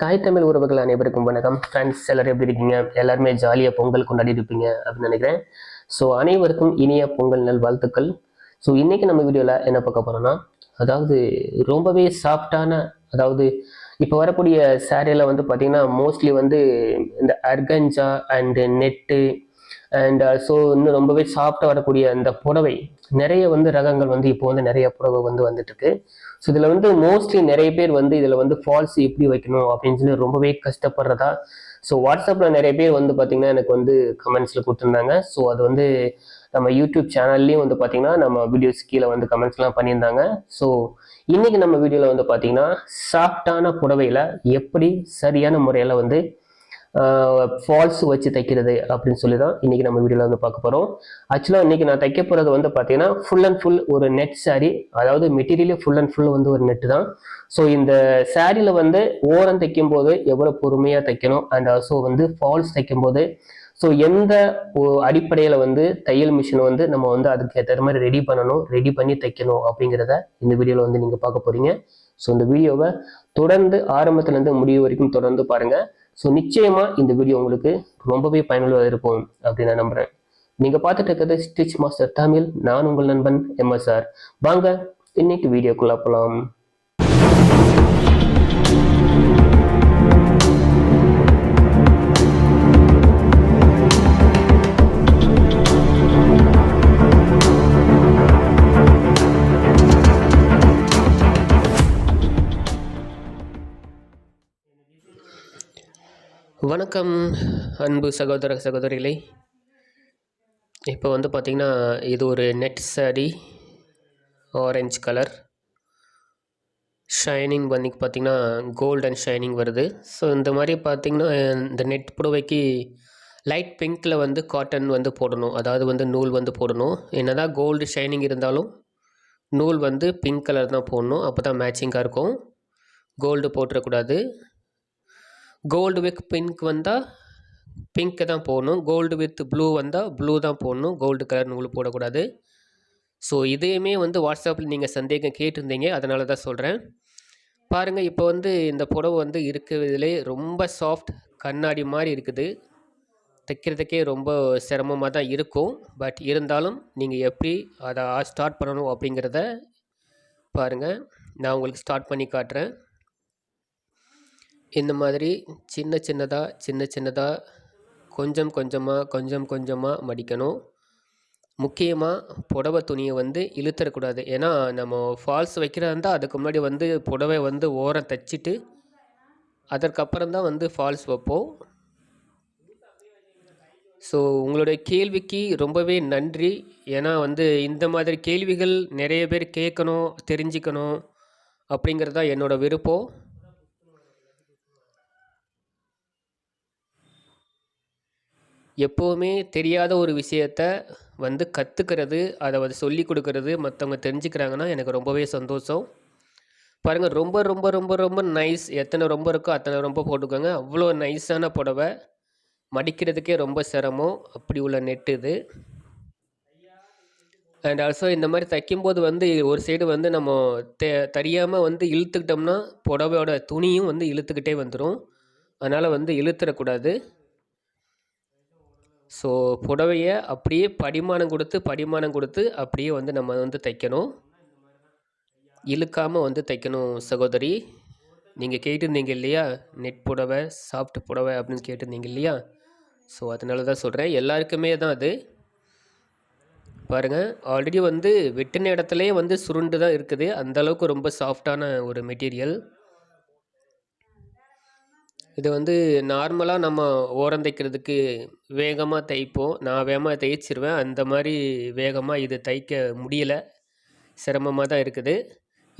தாய் தமிழ் உறவுகள் அனைவருக்கும் வணக்கம். ஃப்ரெண்ட்ஸ் எல்லோரும் எப்படி இருக்கீங்க? எல்லாருமே ஜாலியாக பொங்கல் கொண்டாடி இருப்பீங்க அப்படின்னு நினைக்கிறேன். ஸோ அனைவருக்கும் இனிய பொங்கல் நல் வாழ்த்துக்கள். ஸோ இன்றைக்கி நம்ம வீடியோவில் என்ன பார்க்க போகிறோம்னா அதாவது ரொம்பவே சாஃப்டான அதாவது இப்போ வரக்கூடிய சேரீல வந்து பார்த்தீங்கன்னா மோஸ்ட்லி வந்து இந்த organza and net and so uh, இன்னும் ரொம்பவே சாஃப்டாக வரக்கூடிய அந்த புடவை நிறைய வந்து ரகங்கள் வந்து இப்போ வந்து நிறைய புடவை வந்து வந்துட்டு இருக்கு ஸோ இதில் வந்து மோஸ்ட்லி நிறைய பேர் வந்து இதில் வந்து ஃபால்ஸ் எப்படி வைக்கணும் அப்படின்னு சொல்லி ரொம்பவே கஷ்டப்படுறதா. ஸோ வாட்ஸ்அப்பில் நிறைய பேர் வந்து பார்த்தீங்கன்னா எனக்கு வந்து கமெண்ட்ஸில் கொடுத்துருந்தாங்க. ஸோ அது வந்து நம்ம யூடியூப் சேனல்லையும் வந்து பார்த்தீங்கன்னா நம்ம வீடியோஸ் கீழே வந்து கமெண்ட்ஸ்லாம் பண்ணியிருந்தாங்க. ஸோ இன்றைக்கி நம்ம வீடியோவில் வந்து பார்த்தீங்கன்னா சாஃப்டான புடவையில் எப்படி சரியான முறையில் வந்து ஃபால்ஸ் வச்சு தைக்கிறது அப்படின்னு சொல்லி தான் இன்றைக்கி நம்ம வீடியோவில் வந்து பார்க்க போகிறோம் ஆக்சுவலாக இன்றைக்கி நான் தைக்க போகிறது வந்து பார்த்தீங்கன்னா ஃபுல் அண்ட் ஃபுல் ஒரு நெட் சாரீ அதாவது மெட்டீரியலே ஃபுல் அண்ட் ஃபுல் வந்து ஒரு நெட் தான். ஸோ இந்த சாரியில் வந்து ஓரம் தைக்கும் போது எவ்வளோ பொறுமையாக தைக்கணும் அண்ட் ஆல்சோ வந்து ஃபால்ஸ் தைக்கும் போது ஸோ எந்த அடிப்படையில் வந்து தையல் மிஷினை வந்து நம்ம வந்து அதுக்கு ஏற்ற மாதிரி ரெடி பண்ணணும் ரெடி பண்ணி தைக்கணும் அப்படிங்கிறத இந்த வீடியோவில் வந்து நீங்கள் பார்க்க போகிறீங்க ஸோ இந்த வீடியோவை தொடர்ந்து ஆரம்பத்துலேருந்து முடிவு வரைக்கும் தொடர்ந்து பாருங்கள் ஸோ நிச்சயமாக இந்த வீடியோ உங்களுக்கு ரொம்பவே பயனுள்ளதாக இருக்கும் அப்படின்னு நான் நம்புகிறேன் நீங்கள் பார்த்துட்டு இருக்கிறது ஸ்டிச் மாஸ்டர் தமிழ் நான் உங்கள் நண்பன் எம்எஸ்ஆர் வாங்க இன்னைக்கு வீடியோக்குள்ளே போகலாம் வணக்கம் அன்பு சகோதர சகோதரிகளே. இப்போ வந்து பார்த்திங்கன்னா இது ஒரு net saree orange colour shining வந்து பார்த்திங்கன்னா கோல்ட் அண்ட் ஷைனிங் வருது. ஸோ இந்த மாதிரி பார்த்திங்கன்னா இந்த நெட் புடவைக்கு லைட் பிங்க்கில் வந்து காட்டன் வந்து போடணும். அதாவது வந்து நூல் வந்து போடணும். என்னதான் கோல்டு ஷைனிங் இருந்தாலும் நூல் வந்து பிங்க் கலர் தான் போடணும். அப்போ தான் மேட்சிங்காக இருக்கும். கோல்டு போட்டுறக்கூடாது. கோல்டு வித் பிங்க் வந்தால் பிங்க்கு தான் போடணும். கோல்டு வித் ப்ளூ வந்தால் ப்ளூ தான் போடணும். கோல்டு கலர் உங்களுக்கு போடக்கூடாது. ஸோ இதையுமே வந்து வாட்ஸ்அப்பில் நீங்கள் சந்தேகம் கேட்டிருந்தீங்க. அதனால தான் சொல்கிறேன் பாருங்கள் இப்போ வந்து இந்த புடவை வந்து இருக்கிறதுலே ரொம்ப சாஃப்ட் கண்ணாடி மாதிரி இருக்குது. தைக்கிறதுக்கே ரொம்ப சிரமமாக தான் இருக்கும். பட் இருந்தாலும் நீங்கள் எப்படி அதை ஸ்டார்ட் பண்ணணும் அப்படிங்கிறத பாருங்கள் நான் உங்களுக்கு ஸ்டார்ட் பண்ணி காட்டுறேன். இந்த மாதிரி சின்ன சின்னதாக சின்ன சின்னதாக கொஞ்சம் கொஞ்சமாக கொஞ்சம் கொஞ்சமாக மடிக்கணும். முக்கியமாக புடவை துணியை வந்து இழுத்துறக்கூடாது ஏன்னா நம்ம ஃபால்ஸ் வைக்கிறதா இருந்தால் அதுக்கு முன்னாடி வந்து புடவை வந்து ஓரம் தைச்சிட்டு அதற்கப்புறம் தான் வந்து ஃபால்ஸ் வைப்போம். ஸோ உங்களுடைய கேள்விக்கு ரொம்பவே நன்றி. ஏன்னா வந்து இந்த மாதிரி கேள்விகள் நிறைய பேர் கேட்கணும் தெரிஞ்சுக்கணும் அப்படிங்கிறது தான் என்னோட விருப்பம். எப்போவுமே தெரியாத ஒரு விஷயத்த வந்து கற்றுக்கிறது அதை வந்து சொல்லி கொடுக்கறது மற்றவங்க தெரிஞ்சுக்கிறாங்கன்னா எனக்கு ரொம்பவே சந்தோஷம். பாருங்கள் ரொம்ப ரொம்ப ரொம்ப ரொம்ப நைஸ் எத்தனை ரொம்ப இருக்கோ அத்தனை ரொம்ப போட்டுக்கோங்க. அவ்வளோ நைஸான புடவை மடிக்கிறதுக்கே ரொம்ப சிரமம். அப்படி உள்ள நெட்டு இது. அண்ட் ஆல்சோ இந்த மாதிரி தைக்கும்போது வந்து ஒரு சைடு வந்து நம்ம தெ தெரியாமல் வந்து இழுத்துக்கிட்டோம்னா புடவையோட துணியும் வந்து இழுத்துக்கிட்டே வந்துடும் அதனால் வந்து இழுத்துறக்கூடாது ஸோ புடவையை அப்படியே படிமானம் கொடுத்து படிமானம் கொடுத்து அப்படியே வந்து நம்ம வந்து தைக்கணும். இழுக்காமல் வந்து தைக்கணும் சகோதரி. நீங்கள் கேட்டிருந்தீங்க இல்லையா? நெட் புடவை சாஃப்ட் புடவை அப்படின்னு கேட்டிருந்தீங்க இல்லையா? ஸோ அதனால தான் சொல்கிறேன் எல்லாருக்குமே தான் அது. பாருங்கள் ஆல்ரெடி வந்து வெட்டின இடத்துலையே வந்து சுருண்டு தான் இருக்குது. அந்தளவுக்கு ரொம்ப சாஃப்டான ஒரு மெட்டீரியல் இது வந்து நார்மலாக நம்ம ஓரம் தைக்கிறதுக்கு வேகமாக தைப்போம். நான் வேகமாக தைச்சிருவேன். அந்த மாதிரி வேகமாக இது தைக்க முடியலை. சிரமமாக தான் இருக்குது.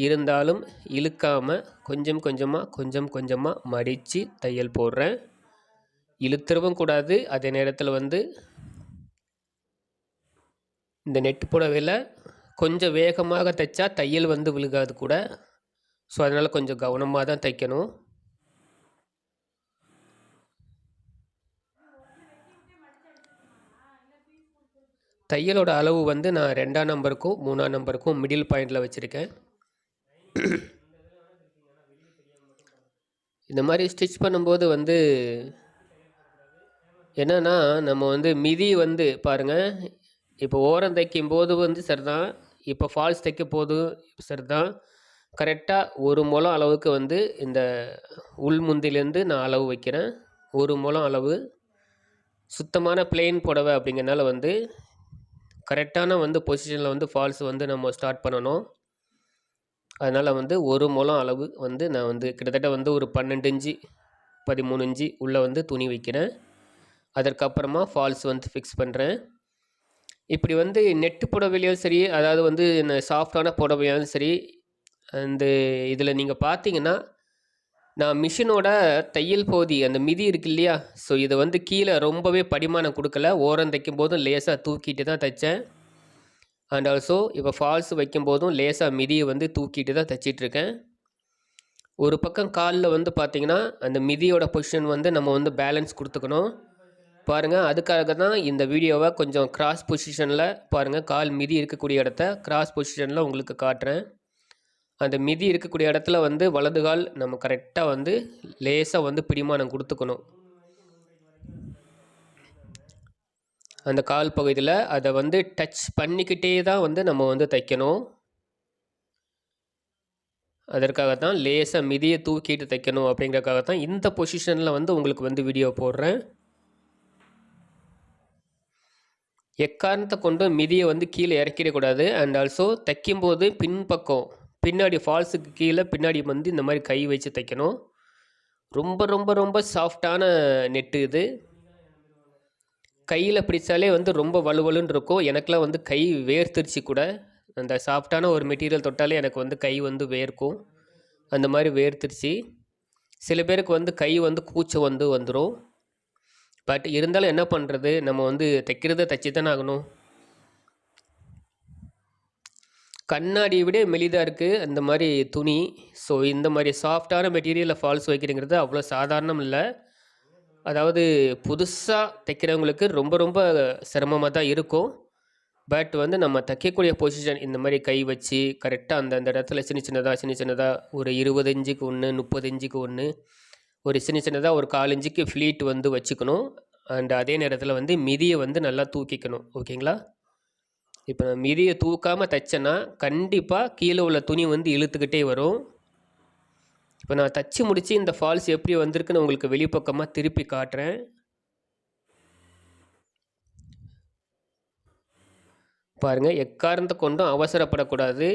இருந்தாலும் இழுக்காமல் கொஞ்சம் கொஞ்சமாக கொஞ்சம் கொஞ்சமாக மடித்து தையல் போடுறேன். இழுத்துறவும் கூடாது. அதே நேரத்தில் வந்து இந்த நெட்டு புடவையில் கொஞ்சம் வேகமாக தைச்சா தையல் வந்து விழுகாது கூட. ஸோ அதனால் கொஞ்சம் கவனமாக தான் தைக்கணும். தையலோட அளவு வந்து நான் ரெண்டாம் நம்பருக்கும் மூணாம் நம்பருக்கும் மிடில் பாயிண்டில் வச்சுருக்கேன். இந்த மாதிரி ஸ்டிச் பண்ணும்போது வந்து என்னென்னா நம்ம வந்து மிதி வந்து பாருங்கள் இப்போ ஓரம் தைக்கும் போது வந்து சரிதான் இப்போ ஃபால்ஸ் தைக்க போது சரிதான். கரெக்டாக ஒரு முளம் அளவுக்கு வந்து இந்த உள் முந்திலேருந்து நான் அளவு வைக்கிறேன். ஒரு முளம் அளவு. சுத்தமான பிளெயின் புடவை அப்படிங்கிறனால வந்து கரெக்டான வந்து பொசிஷனில் வந்து ஃபால்ஸ் வந்து நம்ம ஸ்டார்ட் பண்ணணும். அதனால் வந்து ஒரு முழம் அளவு வந்து நான் வந்து கிட்டத்தட்ட வந்து ஒரு பன்னெண்டு இஞ்சி பதிமூணு இஞ்சி உள்ளே வந்து துணி வைக்கிறேன். அதற்கப்புறமா ஃபால்ஸ் வந்து ஃபிக்ஸ் பண்ணுறேன் இப்படி வந்து நெட்டு புடவையிலையும் சரி அதாவது வந்து சாஃப்டான புடவையாலும் சரி அந்த இதில் நீங்கள் பார்த்தீங்கன்னா நான் மிஷினோட தையல் பகுதி அந்த மிதி இருக்கு இல்லையா? ஸோ இதை வந்து கீழே ரொம்பவே படிமானம் கொடுக்கல. ஓரம் தைக்கும் போதும் லேசாக தூக்கிட்டு தான் தைச்சேன். அண்ட் ஆல்சோ இப்போ ஃபால்ஸ் வைக்கும் போதும் லேசாக மிதியை வந்து தூக்கிட்டு தான் தைச்சிட்ருக்கேன். ஒரு பக்கம் காலில் வந்து பார்த்திங்கன்னா அந்த மிதியோட பொசிஷன் வந்து நம்ம வந்து பேலன்ஸ் கொடுத்துக்கணும். பாருங்கள் அதுக்காக தான் இந்த வீடியோவை கொஞ்சம் கிராஸ் பொசிஷனில் பாருங்கள் கால் மிதி இருக்கக்கூடிய இடத்த கிராஸ் பொசிஷனில் உங்களுக்கு காட்டுறேன். அந்த மிதி இருக்கக்கூடிய இடத்துல வந்து வலது கால் நம்ம கரெக்டாக வந்து லேசாக வந்து பிடிமானம் கொடுத்துக்கணும். அந்த கால் பகுதியில் அதை வந்து டச் பண்ணிக்கிட்டே தான் வந்து நம்ம வந்து தைக்கணும். அதற்காக தான் லேசாக மிதியை தூக்கிட்டு தைக்கணும் அப்படிங்கிறதுக்காக தான் இந்த பொசிஷனில் வந்து உங்களுக்கு வந்து வீடியோ போடுறேன். எக்காரணத்தை கொண்டு மிதியை வந்து கீழே இறக்கிடக்கூடாது. அண்ட் ஆல்சோ தைக்கும்போது பின்பக்கம். பின்னாடி ஃபால்ஸுக்கு கீழே பின்னாடி வந்து இந்த மாதிரி கை வச்சு தைக்கணும். ரொம்ப ரொம்ப ரொம்ப சாஃப்டான நெட்டு இது. கையில் பிடிச்சாலே வந்து ரொம்ப வலுவலுன்னு இருக்கும். எனக்கெலாம் வந்து கை வேர்த்துருச்சு கூட. அந்த சாஃப்டான ஒரு மெட்டீரியல் தொட்டாலே எனக்கு வந்து கை வந்து வேர்க்கும். அந்த மாதிரி வேர்த்துருச்சு. சில பேருக்கு வந்து கை வந்து கூச்சம் வந்து வந்துடும் பட் இருந்தாலும் என்ன பண்ணுறது நம்ம வந்து தைக்கிறத தைச்சி தானே ஆகணும். கண்ணாடியை விட மெலிதாக இருக்குது அந்த மாதிரி துணி. ஸோ இந்த மாதிரி சாஃப்டான மெட்டீரியலில் ஃபால்ஸ் வைக்கிறங்கிறது அவ்வளோ சாதாரணம் இல்லை. அதாவது புதுசாக தைக்கிறவங்களுக்கு ரொம்ப ரொம்ப சிரமமாக தான் இருக்கும். பட் வந்து நம்ம தைக்கக்கூடிய பொசிஷன் இந்த மாதிரி கை வச்சு கரெக்டாக அந்த அந்த இடத்துல சின்ன சின்னதாக சின்ன சின்னதாக ஒரு இருபது இன்ச்சுக்கு ஒன்று முப்பது இன்ச்சுக்கு ஒன்று ஒரு சின்ன சின்னதாக ஒரு கால் இன்ச்சுக்கு ஃப்ளீட் வந்து வச்சுக்கணும். அண்ட் அதே நேரத்தில் வந்து மிதியை வந்து நல்லா தூக்கிக்கணும். ஓகேங்களா இப்போ நான் மிதியை தூக்காமல் தைச்சேன்னா கண்டிப்பாக கீழே உள்ள துணி வந்து இழுத்துக்கிட்டே வரும். இப்போ நான் தச்சு முடித்து இந்த ஃபால்ஸ் எப்படி வந்திருக்குன்னு உங்களுக்கு வெளிப்பக்கமாக திருப்பி காட்டுறேன். பாருங்கள் எக்காரணத்தை கொண்டும் அவசரப்படக்கூடாது.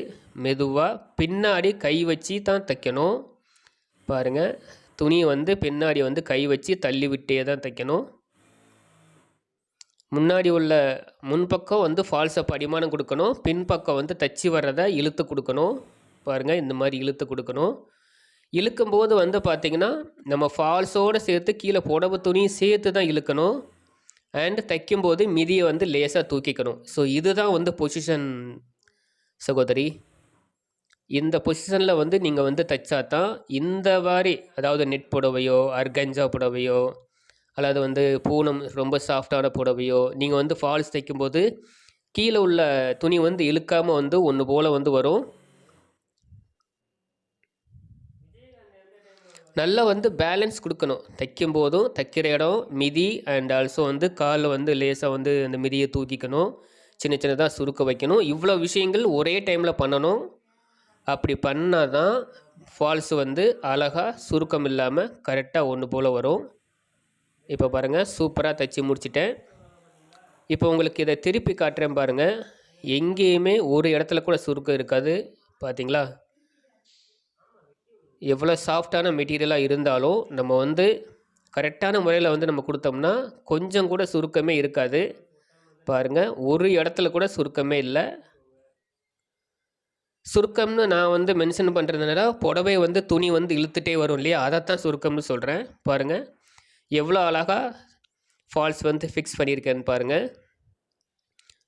மெதுவாக பின்னாடி கை வச்சு தான் தைக்கணும். பாருங்கள் துணியை வந்து பின்னாடி வந்து கை வச்சு தள்ளி விட்டே தான் தைக்கணும். முன்னாடி உள்ள முன்பக்கம் வந்து ஃபால்ஸை படிமானம் கொடுக்கணும். பின்பக்கம் வந்து தச்சு வர்றதை இழுத்து கொடுக்கணும். பாருங்கள் இந்த மாதிரி இழுத்து கொடுக்கணும். இழுக்கும்போது வந்து பார்த்திங்கன்னா நம்ம ஃபால்ஸோடு சேர்த்து கீழே புடவை துணியும் சேர்த்து தான் இழுக்கணும். அண்ட் தைக்கும்போது மிதியை வந்து லேசாக தூக்கிக்கணும். ஸோ இதுதான் வந்து பொசிஷன் சகோதரி. இந்த பொசிஷனில் வந்து நீங்கள் வந்து தைச்சா தான் இந்த மாதிரி அதாவது நெட் புடவையோ அர்கஞ்சா புடவையோ அல்லது வந்து பூனம் ரொம்ப சாஃப்டான புடவையோ நீங்கள் வந்து ஃபால்ஸ் தைக்கும்போது கீழே உள்ள துணி வந்து இழுக்காமல் வந்து ஒன்று போல் வந்து வரும். நல்லா வந்து பேலன்ஸ் கொடுக்கணும். தைக்கும் போதும் தைக்கிற இடம் மிதி அண்ட் ஆல்சோ வந்து காலில் வந்து லேசாக வந்து அந்த மிதியை தூக்கிக்கணும். சின்ன சின்னதாக சுருக்க வைக்கணும். இவ்வளோ விஷயங்கள் ஒரே டைமில் பண்ணணும். அப்படி பண்ணால் தான் ஃபால்ஸ் வந்து அழகாக சுருக்கம் இல்லாமல் கரெக்டாக ஒன்று போல் வரும். இப்போ பாருங்கள் சூப்பராக தைச்சி முடிச்சிட்டேன். இப்போ உங்களுக்கு இதை திருப்பி காட்டுறேன் பாருங்கள் எங்கேயுமே ஒரு இடத்துல கூட சுருக்கம் இருக்காது. பார்த்தீங்களா எவ்வளோ சாஃப்டான மெட்டீரியலாக இருந்தாலும் நம்ம வந்து கரெக்டான முறையில் வந்து நம்ம கொடுத்தோம்னா கொஞ்சம் கூட சுருக்கமே இருக்காது. பாருங்கள் ஒரு இடத்துல கூட சுருக்கமே இல்லை. சுருக்கம்னு நான் வந்து மென்ஷன் பண்ணுறதுனால புடவை வந்து துணி வந்து இழுத்துட்டே வரும் இல்லையா? அதைத்தான் சுருக்கம்னு சொல்கிறேன் பாருங்கள் எவ்வளோ அழகாக ஃபால்ஸ் வந்து ஃபிக்ஸ் பண்ணியிருக்கேன்னு பாருங்கள்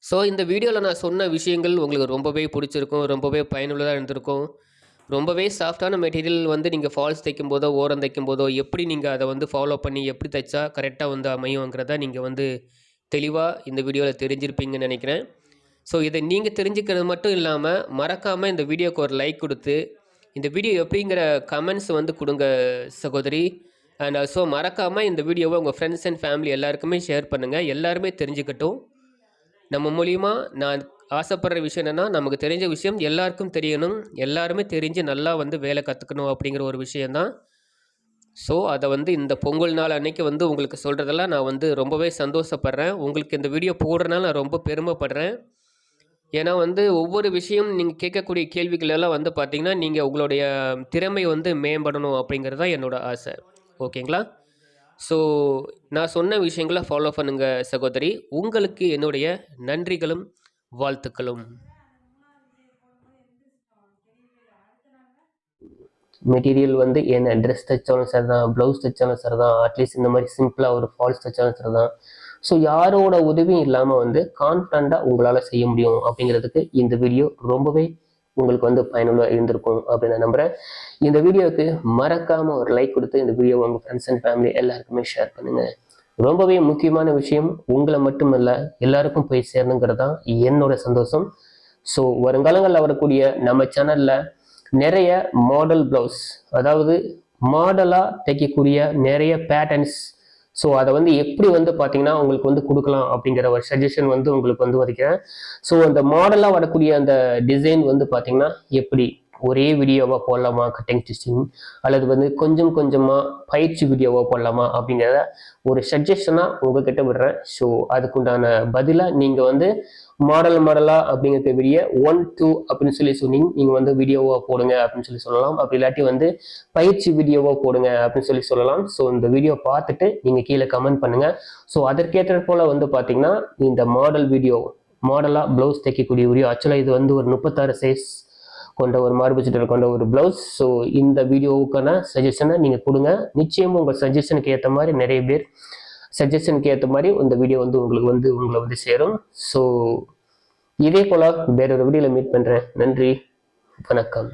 ஸோ இந்த வீடியோவில் நான் சொன்ன விஷயங்கள் உங்களுக்கு ரொம்பவே பிடிச்சிருக்கும் ரொம்பவே பயனுள்ளதாக இருந்திருக்கும். ரொம்பவே சாஃப்டான மெட்டீரியல் வந்து நீங்கள் ஃபால்ஸ் தைக்கும் போதோ ஓரம் தைக்கும் போதோ எப்படி நீங்கள் அதை வந்து ஃபாலோ பண்ணி எப்படி தைச்சா கரெக்டாக வந்து அமையுங்கிறத நீங்கள் வந்து தெளிவாக இந்த வீடியோவில் தெரிஞ்சிருப்பீங்கன்னு நினைக்கிறேன். ஸோ இதை நீங்கள் தெரிஞ்சுக்கிறது மட்டும் இல்லாமல் மறக்காமல் இந்த வீடியோக்கு ஒரு லைக் கொடுத்து இந்த வீடியோ எப்படிங்கிற கமெண்ட்ஸ் வந்து கொடுங்க சகோதரி. அண்ட் ஸோ மறக்காமல் இந்த வீடியோவை உங்கள் ஃப்ரெண்ட்ஸ் அண்ட் ஃபேமிலி எல்லாருக்குமே ஷேர் பண்ணுங்கள் எல்லாருமே தெரிஞ்சுக்கட்டும். நம்ம மூலியமா நான் ஆசைப்படுற விஷயம் என்னென்னா நமக்கு தெரிஞ்ச விஷயம் எல்லாருக்கும் தெரியணும். எல்லாருமே தெரிஞ்சு நல்லா வந்து வேலை கற்றுக்கணும் அப்படிங்கிற ஒரு விஷயந்தான் ஸோ அதை வந்து இந்த பொங்கல் நாள் அன்னைக்கு வந்து உங்களுக்கு சொல்கிறதெல்லாம் நான் வந்து ரொம்பவே சந்தோஷப்படுறேன். உங்களுக்கு இந்த வீடியோ போடுறதுனால நான் ரொம்ப பெருமைப்படுறேன். ஏன்னா வந்து ஒவ்வொரு விஷயம் நீங்கள் கேட்கக்கூடிய கேள்விகளெல்லாம் வந்து பார்த்திங்கன்னா நீங்கள் உங்களுடைய திறமை வந்து மேம்படணும் அப்படிங்கிறது தான் என்னோட ஆசை. ஓகேங்களா? ஸோ நான் சொன்ன விஷயங்களை ஃபாலோ பண்ணுங்க சகோதரி. உங்களுக்கு என்னுடைய நன்றிகளும் வாழ்த்துக்களும். மெட்டீரியல் வந்து என்ன ட்ரெஸ் தைச்சாலும் சரி தான் ப்ளவுஸ் தைச்சாலும் சரி தான் அட்லீஸ்ட் இந்த மாதிரி சிம்பிளாக ஒரு ஃபால்ஸ் தைச்சாலும் சரி தான் ஸோ யாரோட உதவியும் இல்லாமல் வந்து கான்ஃபிடண்ட்டாக உங்களால் செய்ய முடியும் அப்படிங்கிறதுக்கு இந்த வீடியோ ரொம்பவே உங்களுக்கு வந்து பயனுள்ளாக இருந்திருக்கும் அப்படின்னு நான் நம்புகிறேன் இந்த வீடியோவுக்கு மறக்காமல் ஒரு லைக் கொடுத்து இந்த வீடியோ உங்கள் ஃப்ரெண்ட்ஸ் அண்ட் ஃபேமிலி எல்லாருக்குமே ஷேர் பண்ணுங்கள் ரொம்பவே முக்கியமான விஷயம் உங்களை மட்டுமல்ல எல்லாருக்கும் போய் சேரணுங்கிறது தான் என்னோட சந்தோஷம். ஸோ வருங்காலங்களில் வரக்கூடிய நம்ம சேனலில் நிறைய மாடல் ப்ளவுஸ் அதாவது மாடலாக தைக்கக்கூடிய நிறைய பேட்டர்ன்ஸ் ஸோ அதை வந்து எப்படி வந்து பார்த்தீங்கன்னா உங்களுக்கு வந்து கொடுக்கலாம் அப்படிங்கிற ஒரு சஜஷன் வந்து உங்களுக்கு வந்து வரைக்கிறேன் ஸோ அந்த மாடலாக வரக்கூடிய அந்த டிசைன் வந்து பார்த்தீங்கன்னா எப்படி? ஒரே வீடியோவாக போடலாமா கட்டிங் ஸ்டிச்சிங் அல்லது வந்து கொஞ்சம் கொஞ்சமாக பயிற்சி வீடியோவாக போடலாமா அப்படிங்கிறத ஒரு சஜஷனாக உங்ககிட்ட விடுறேன். ஸோ அதுக்குண்டான பதிலாக நீங்கள் வந்து மாடல் மாடலாக அப்படிங்கிறத விடிய ஒன் டூ அப்படின்னு சொல்லி சொன்னீங்க. நீங்கள் வந்து வீடியோவாக போடுங்க அப்படின்னு சொல்லி சொல்லலாம். அப்படி இல்லாட்டி வந்து பயிற்சி வீடியோவாக போடுங்க அப்படின்னு சொல்லி சொல்லலாம். ஸோ இந்த வீடியோ பார்த்துட்டு நீங்கள் கீழே கமெண்ட் பண்ணுங்கள் ஸோ அதற்கேற்ற போல் வந்து பார்த்தீங்கன்னா இந்த மாடல் வீடியோ மாடலாக ப்ளவுஸ் தைக்கக்கூடிய வீடியோ ஆக்சுவலாக இது வந்து ஒரு முப்பத்தாறு சைஸ் கொண்ட ஒரு மார்பு சுற்றல் கொண்ட ஒரு ப்ளவுஸ் ஸோ இந்த வீடியோவுக்கான சஜஷனை நீங்கள் கொடுங்க. நிச்சயமாக உங்கள் சஜஷனுக்கு ஏற்ற மாதிரி நிறைய பேர் சஜஷனுக்கு ஏற்ற மாதிரி இந்த வீடியோ வந்து உங்களுக்கு வந்து உங்களை வந்து சேரும். ஸோ இதே போல் வேறொரு வீடியோவில் மீட் பண்ணுறேன் நன்றி. வணக்கம்.